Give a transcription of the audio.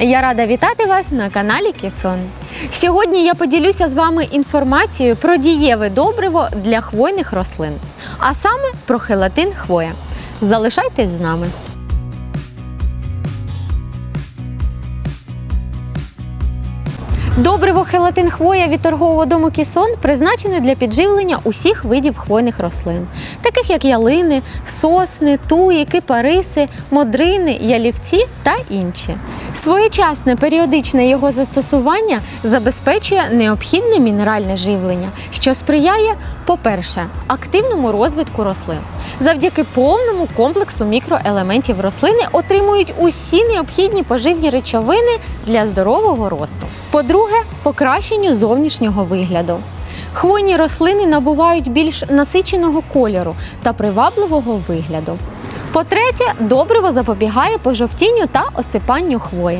Я рада вітати вас на каналі Кісон. Сьогодні я поділюся з вами інформацією про дієве добриво для хвойних рослин, а саме про хелатин хвоя. Залишайтесь з нами. Добриво хелатин хвоя від торгового дому Кісон призначене для підживлення усіх видів хвойних рослин, таких як ялини, сосни, туї, кипариси, модрини, ялівці та інші. Своєчасне періодичне його застосування забезпечує необхідне мінеральне живлення, що сприяє, по-перше, активному розвитку рослин. Завдяки повному комплексу мікроелементів рослини отримують усі необхідні поживні речовини для здорового росту. По-друге, покращенню зовнішнього вигляду. Хвойні рослини набувають більш насиченого кольору та привабливого вигляду. По-третє, добриво запобігає пожовтінню та осипанню хвої.